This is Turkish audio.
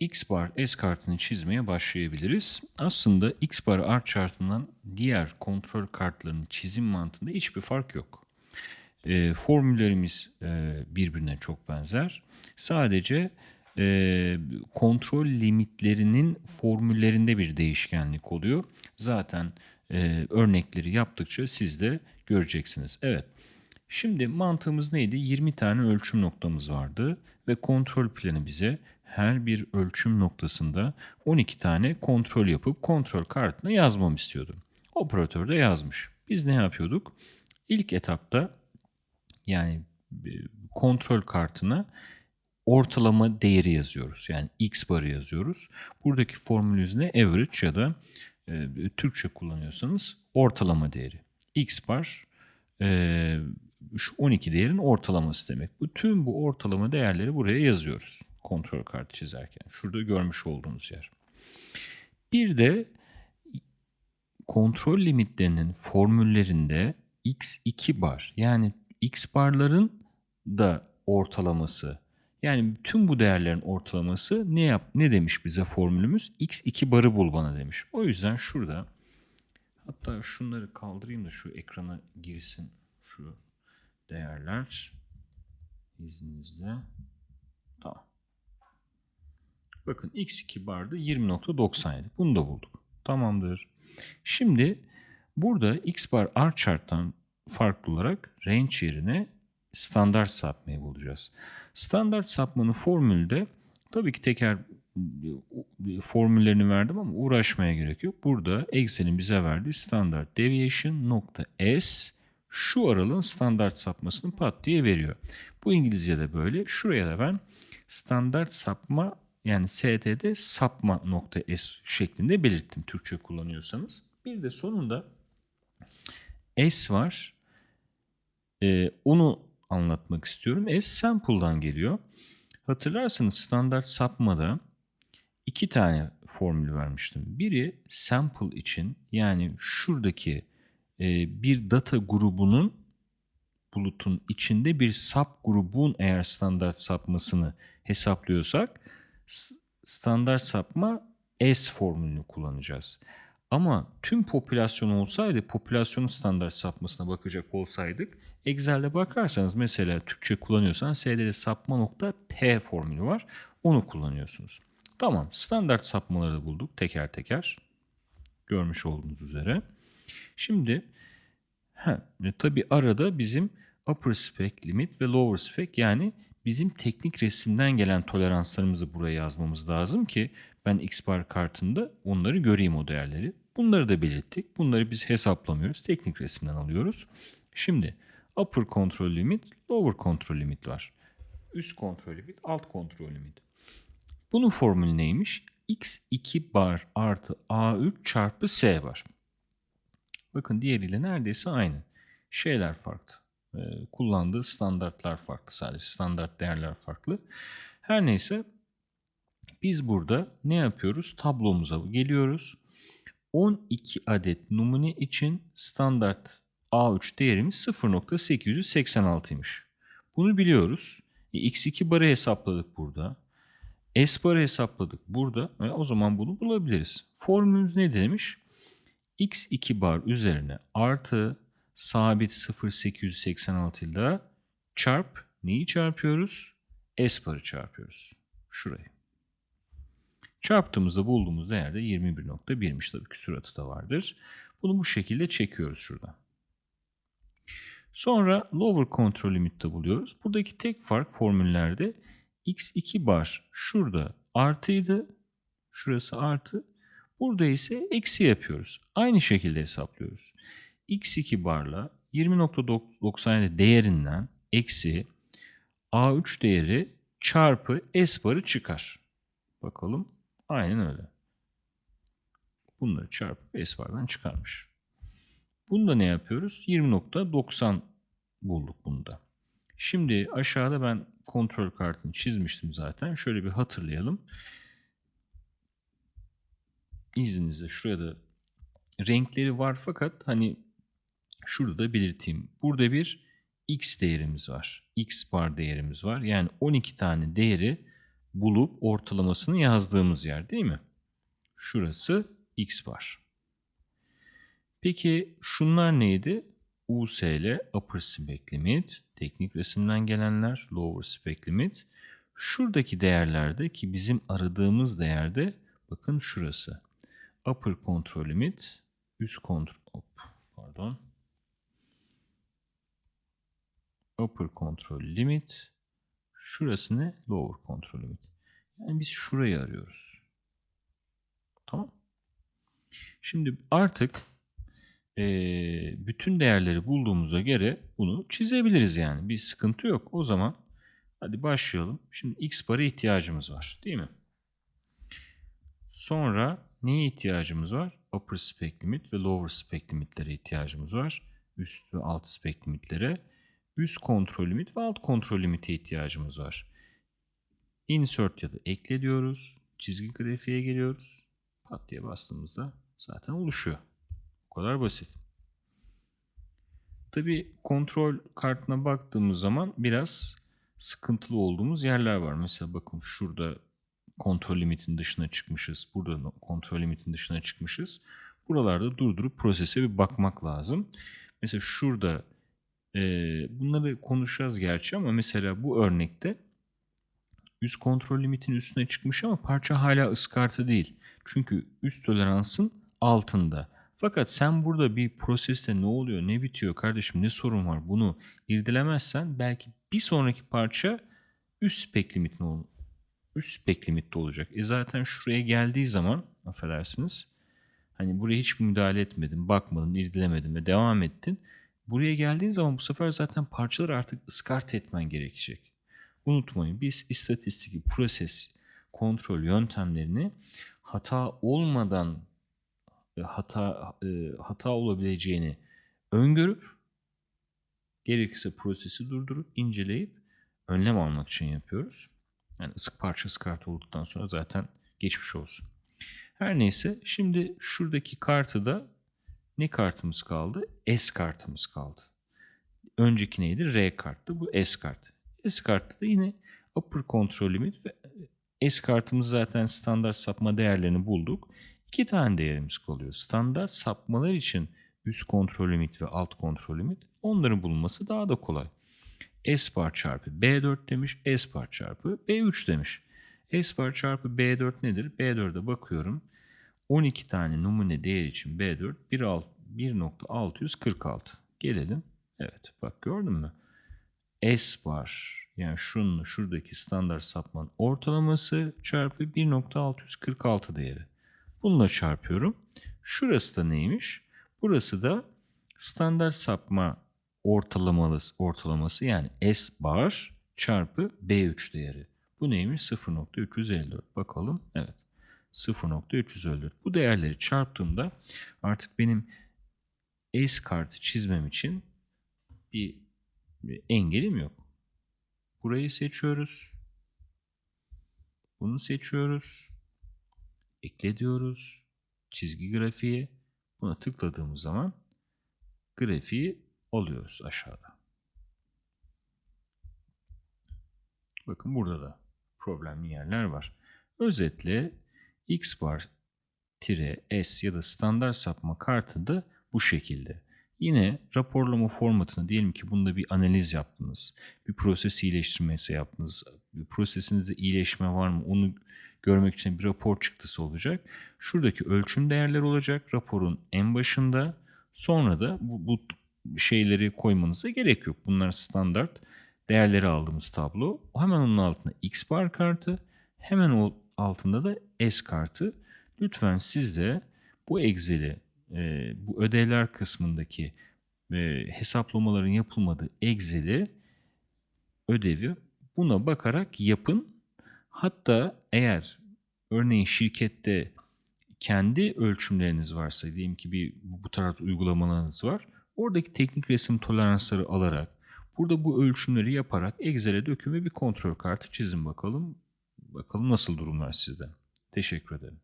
X bar S kartını çizmeye başlayabiliriz. Aslında X bar art chartından diğer kontrol kartlarının çizim mantığında hiçbir fark yok. E, formüllerimiz e, birbirine çok benzer. Sadece e, kontrol limitlerinin formüllerinde bir değişkenlik oluyor. Zaten e, örnekleri yaptıkça siz de göreceksiniz. Evet. Şimdi mantığımız neydi? 20 tane ölçüm noktamız vardı ve kontrol planı bize her bir ölçüm noktasında 12 tane kontrol yapıp kontrol kartına yazmam istiyordu. Operatör de yazmış. Biz ne yapıyorduk? İlk etapta yani e, kontrol kartına ortalama değeri yazıyoruz. Yani x barı yazıyoruz. Buradaki formülünüz ne? Average ya da e, Türkçe kullanıyorsanız ortalama değeri. x bar e, şu 12 değerin ortalaması demek. Bütün bu ortalama değerleri buraya yazıyoruz. Kontrol kartı çizerken. Şurada görmüş olduğunuz yer. Bir de kontrol limitlerinin formüllerinde x2 bar yani x barların da ortalaması yani tüm bu değerlerin ortalaması ne yap ne demiş bize formülümüz? x2 barı bul bana demiş. O yüzden şurada hatta şunları kaldırayım da şu ekrana girsin şu değerler izninizle. Tamam. Bakın x2 barda 20.97. Bunu da bulduk. Tamamdır. Şimdi burada x bar r chart'tan farklı olarak range yerine standart sapmayı bulacağız. Standart sapmanın formülde tabii ki teker formüllerini verdim ama uğraşmaya gerek yok. Burada Excel'in bize verdiği standart deviation nokta s şu aralığın standart sapmasını pat diye veriyor. Bu İngilizce'de böyle. Şuraya da ben standart sapma yani std sapma nokta s şeklinde belirttim Türkçe kullanıyorsanız. Bir de sonunda s var. Ee, onu anlatmak istiyorum. S sample'dan geliyor. Hatırlarsanız standart sapmada iki tane formül vermiştim. Biri sample için yani şuradaki e, bir data grubunun bulutun içinde bir sub grubun eğer standart sapmasını hesaplıyorsak standart sapma S formülünü kullanacağız. Ama tüm popülasyon olsaydı, popülasyonun standart sapmasına bakacak olsaydık, Excel'de bakarsanız mesela Türkçe kullanıyorsanız SD'de sapma nokta T formülü var. Onu kullanıyorsunuz. Tamam, standart sapmaları da bulduk teker teker. Görmüş olduğunuz üzere. Şimdi he, tabi arada bizim upper spec limit ve lower spec yani bizim teknik resimden gelen toleranslarımızı buraya yazmamız lazım ki ben Xbar kartında onları göreyim o değerleri. Bunları da belirttik. Bunları biz hesaplamıyoruz. Teknik resimden alıyoruz. Şimdi upper control limit, lower control limit var. Üst kontrol limit, alt kontrol limit. Bunun formülü neymiş? x2 bar artı a3 çarpı s var. Bakın diğeriyle neredeyse aynı. Şeyler farklı. Ee, kullandığı standartlar farklı sadece. Standart değerler farklı. Her neyse biz burada ne yapıyoruz? Tablomuza geliyoruz. 12 adet numune için standart A3 değerimiz 0.886'ymış. Bunu biliyoruz. E, X2 barı hesapladık burada. S barı hesapladık burada. E, o zaman bunu bulabiliriz. Formülümüz ne demiş? X2 bar üzerine artı sabit 0.886 ile çarp neyi çarpıyoruz? S barı çarpıyoruz. Şurayı. Çarptığımızda bulduğumuz değer de 21.1'miş. Tabii ki suratı da vardır. Bunu bu şekilde çekiyoruz şuradan. Sonra lower control limit'te buluyoruz. Buradaki tek fark formüllerde x2 bar şurada artıydı. Şurası artı. Burada ise eksi yapıyoruz. Aynı şekilde hesaplıyoruz. X2 barla 20.97 değerinden eksi a3 değeri çarpı s barı çıkar. Bakalım. Aynen öyle. Bunları çarpıp S bardan çıkarmış. Bunda ne yapıyoruz? 20.90 bulduk bunda. Şimdi aşağıda ben kontrol kartını çizmiştim zaten. Şöyle bir hatırlayalım. İzninizle şuraya da renkleri var fakat hani şurada da belirteyim. Burada bir x değerimiz var. x bar değerimiz var. Yani 12 tane değeri bulup ortalamasını yazdığımız yer değil mi? Şurası x var. Peki şunlar neydi? USL Upper Spec Limit, teknik resimden gelenler Lower Spec Limit. Şuradaki değerlerde ki bizim aradığımız değerde bakın şurası. Upper Control Limit, üst kontrol, pardon. Upper Control Limit, şurası ne? Lower Control Limit. Yani biz şurayı arıyoruz. Tamam. Şimdi artık e, bütün değerleri bulduğumuza göre bunu çizebiliriz yani. Bir sıkıntı yok. O zaman hadi başlayalım. Şimdi x para ihtiyacımız var değil mi? Sonra neye ihtiyacımız var? Upper spec limit ve lower spec limitlere ihtiyacımız var. Üst ve alt spec limitlere. Üst kontrol limit ve alt kontrol limite ihtiyacımız var. Insert ya da ekle diyoruz. Çizgi grafiğe geliyoruz. Pat diye bastığımızda zaten oluşuyor. Bu kadar basit. Tabi kontrol kartına baktığımız zaman biraz sıkıntılı olduğumuz yerler var. Mesela bakın şurada kontrol limitin dışına çıkmışız. Burada kontrol limitin dışına çıkmışız. Buralarda durdurup prosese bir bakmak lazım. Mesela şurada e, bunları konuşacağız gerçi ama mesela bu örnekte üst kontrol limitin üstüne çıkmış ama parça hala ıskartı değil. Çünkü üst toleransın altında. Fakat sen burada bir proseste ne oluyor, ne bitiyor kardeşim, ne sorun var bunu irdelemezsen belki bir sonraki parça üst spek limitin üst spek limitte olacak. E zaten şuraya geldiği zaman affedersiniz hani buraya hiç müdahale etmedin, bakmadın, irdelemedin ve devam ettin. Buraya geldiğin zaman bu sefer zaten parçaları artık ıskart etmen gerekecek. Unutmayın biz istatistik proses kontrol yöntemlerini hata olmadan e, hata e, hata olabileceğini öngörüp gerekirse prosesi durdurup inceleyip önlem almak için yapıyoruz. Yani ısık parçası kart olduktan sonra zaten geçmiş olsun. Her neyse şimdi şuradaki kartı da ne kartımız kaldı? S kartımız kaldı. Önceki neydi? R karttı. Bu S kart. S kartta da yine upper control limit ve S kartımız zaten standart sapma değerlerini bulduk. İki tane değerimiz kalıyor. Standart sapmalar için üst kontrol limit ve alt kontrol limit onların bulunması daha da kolay. S bar çarpı B4 demiş, S bar çarpı B3 demiş. S bar çarpı B4 nedir? B4'e bakıyorum. 12 tane numune değer için B4 1.646. Gelelim. Evet bak gördün mü? S bar yani şunun şuradaki standart sapmanın ortalaması çarpı 1.646 değeri. Bununla çarpıyorum. Şurası da neymiş? Burası da standart sapma ortalamalısı, ortalaması yani S bar çarpı B3 değeri. Bu neymiş? 0.354. Bakalım. Evet. 0.354. Bu değerleri çarptığımda artık benim S kartı çizmem için bir, engelim yok. Burayı seçiyoruz. Bunu seçiyoruz. Ekle diyoruz. Çizgi grafiği. Buna tıkladığımız zaman grafiği alıyoruz aşağıda. Bakın burada da problemli yerler var. Özetle x bar tire s ya da standart sapma kartı da bu şekilde. Yine raporlama formatını diyelim ki bunda bir analiz yaptınız. Bir proses iyileştirmesi yaptınız. Bir prosesinizde iyileşme var mı onu görmek için bir rapor çıktısı olacak. Şuradaki ölçüm değerler olacak raporun en başında. Sonra da bu, bu şeyleri koymanıza gerek yok. Bunlar standart değerleri aldığımız tablo. Hemen onun altında X bar kartı, hemen o altında da S kartı. Lütfen siz de bu Excel'i, e, bu ödevler kısmındaki e, hesaplamaların yapılmadığı Excel'i ödevi buna bakarak yapın. Hatta eğer örneğin şirkette kendi ölçümleriniz varsa diyelim ki bir bu tarz uygulamalarınız var. Oradaki teknik resim toleransları alarak burada bu ölçümleri yaparak Excel'e dökün ve bir kontrol kartı çizin bakalım. Bakalım nasıl durumlar sizde. Teşekkür ederim.